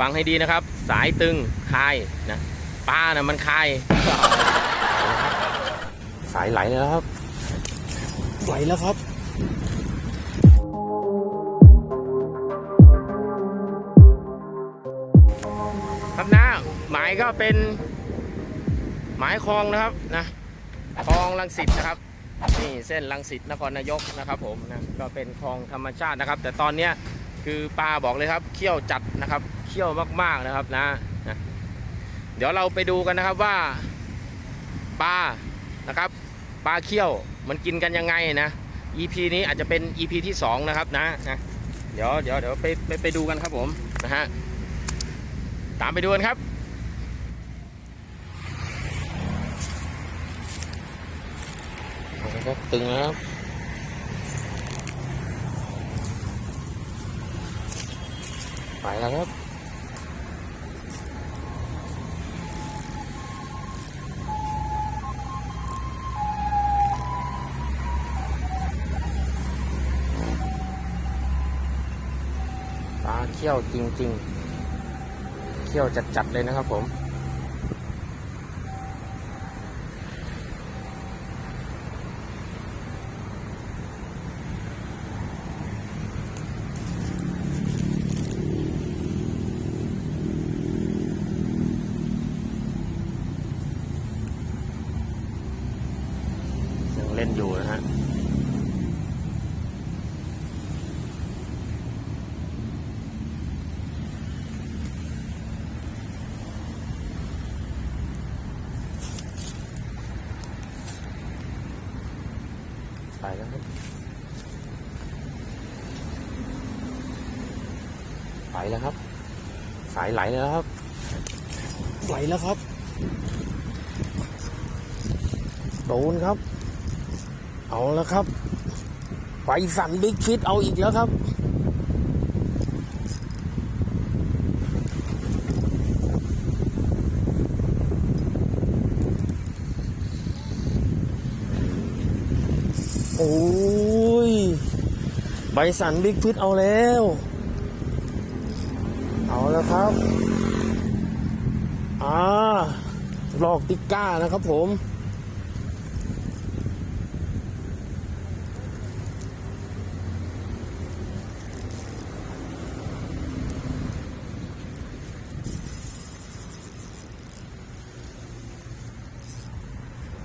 ฟังให้ดีนะครับ สายตึงคายนะปลานะมันคาย สายไหลแล้วครับ ไหลแล้วครับครับนะหมายก็เป็น หมายคลองนะครับนะคลองลังสิตนะครับ นี่เส้นลังสิตนครนายกนะครับผมนะก็เป็นคลองธรรมชาตินะครับ แต่ตอนเนี้ยคือปลาบอกเลยครับเขี้ยวจัดนะครับ เขี้ยวมาก ๆนะครับนะนะ เดี๋ยวเราไปดูกันนะครับว่าปลานะครับปลาเขี้ยวมันกินกันยังไงนะ EP นี้อาจจะเป็น EP ที่สองนะครับนะนะเดี๋ยวเดี๋ยวเดี๋ยวไปไปไปดูกันครับผมนะฮะตามไปดูกันครับครับตึงแล้วครับไปแล้วครับ เขี้ยวจริงๆ เขี้ยวจัดๆเลยนะครับผม ยังเล่นอยู่นะฮะ ไปแล้วครับไปแล้วครับ สายไหลแล้วครับ ไหลแล้วครับ โดนครับ เอาแล้วครับ ไปสั่นบิ๊กฟิตเอาอีกแล้วครับ โอ้ย ใบสันบิ๊กฟิตเอาแล้ว เอาแล้วครับ อ่าลอกติก้านะครับผม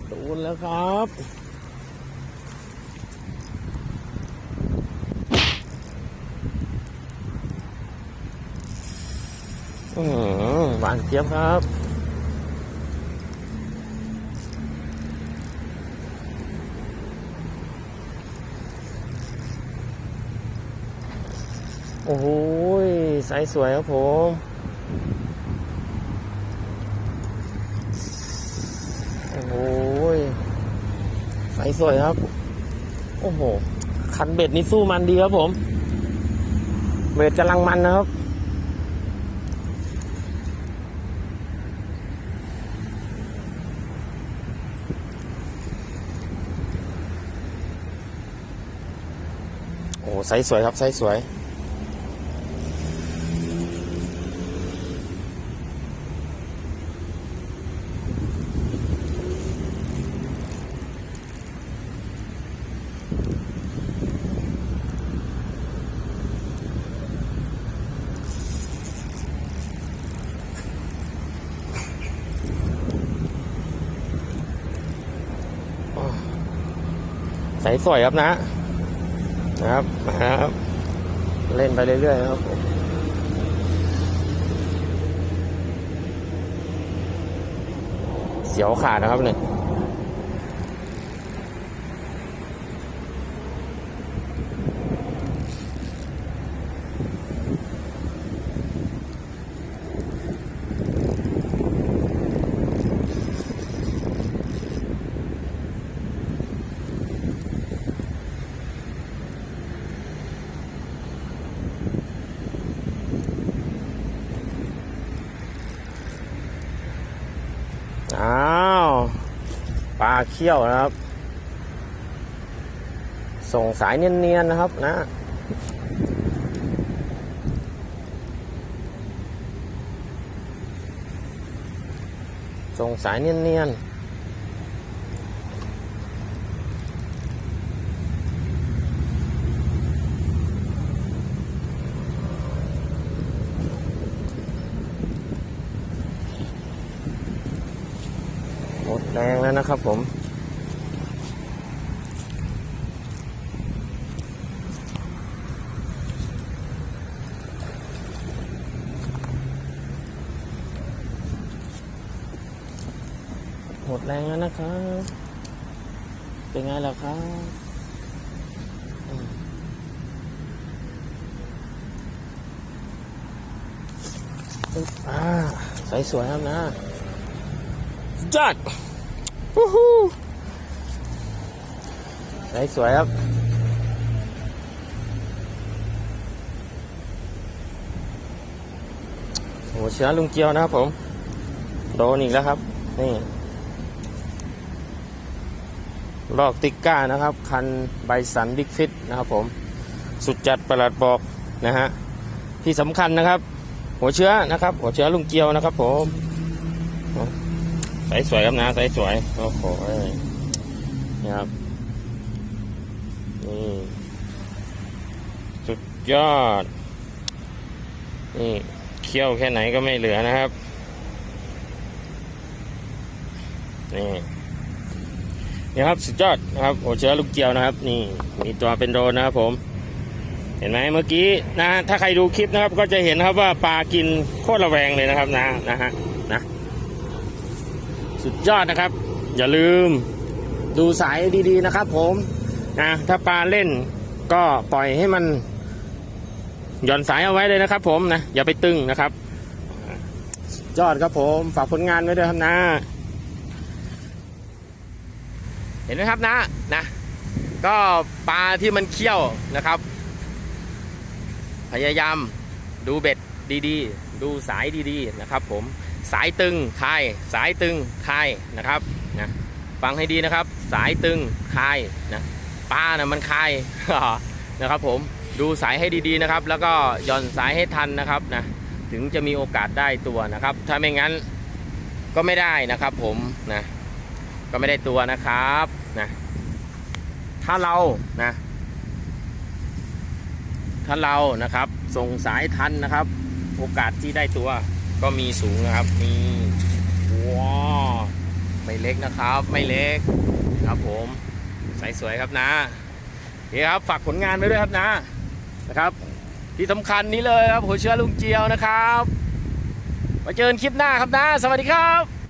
โดนแล้วครับ หวานเจี๊ยบครับโอ้โหไซส์สวยครับผม โอ้โหไซส์สวยครับ โอ้โห คันเบ็ดนี่สู้มันดีครับผม เบ็ดกำลังมันนะครับ โอ้ไซส์สวยครับไซส์สวยใสสวยครับนะ นะครับนะครับ เล่นไปเรื่อยๆครับผมเสียวขาดนะครับเนี่ย เขี้ยวนะครับ ส่งสายเนียนๆนะครับนะส่งสายเนียนๆ แรงแล้วนะครับผม หมดแรงแล้วนะครับ เป็นไงล่ะครับอ่าใสสวยครับนะจัด วู้ฮู้สสวยครับโอ้เชื้อลุงเกียวนะครับผม โดนอีกแล้วครับ นี่ ลอกติกก้านะครับ คันไบสันบิ๊กฟิตนะครับผม สุดจัดประหลัดบอกนะฮะ ที่สำคัญนะครับ หัวเชื้อนะครับ หัวเชื้อลุงเกียวนะครับผม ใสสวยครับนะใสสวยโอ้โหนี่ครับนี่สุดยอด นี่เคี่ยวแค่ไหนก็ไม่เหลือนะครับ นี่นี่ครับสุดยอดนะครับโอเชื้อลูกเกียวนะครับ นี่มีตัวเป็นโดนนะครับผม เห็นไหมเมื่อกี้นะถ้าใครดูคลิปนะครับ ก็จะเห็นครับว่าปลากินโคตรระแวงเลยนะครับนะนะฮะ สุดยอดนะครับ อย่าลืมดูสายดีๆนะครับ ผมนะถ้าปลาเล่นก็ปล่อยให้มันหย่อนสายเอาไว้เลยนะครับ ผมนะอย่าไปตึงนะครับยอดครับผมฝากผลงานไว้ด้วยครับนะ เห็นไหมครับนะนะ ก็ปลาที่มันเคี้ยวนะครับ พยายามดูเบ็ดดีๆ ดูสายดีๆนะครับผม สายตึงคาย สายตึงคายนะครับนะฟังให้ดีนะครับ สายตึงคายนะปลานะมันคายนะครับ ผมดูสายให้ดีๆนะครับ แล้วก็หย่อนสายให้ทันนะครับนะถึงจะมีโอกาสได้ตัวนะครับ ถ้าไม่งั้นก็ไม่ได้นะครับ ผมนะก็ไม่ได้ตัวนะครับนะถ้าเรานะถ้าเรานะครับส่งสายทันนะครับ โอกาสที่ได้ตัว ก็มีสูงนะครับ มีว้าวไม่เล็กนะครับ ไม่เล็กครับผมใสสวยครับนะนี่ครับฝากผลงานไว้ด้วยครับนะนะครับ ที่สำคัญนี้เลยครับหัวเชื้อลุงเจียวนะครับมาเจอกันคลิปหน้าครับนะ สวัสดีครับ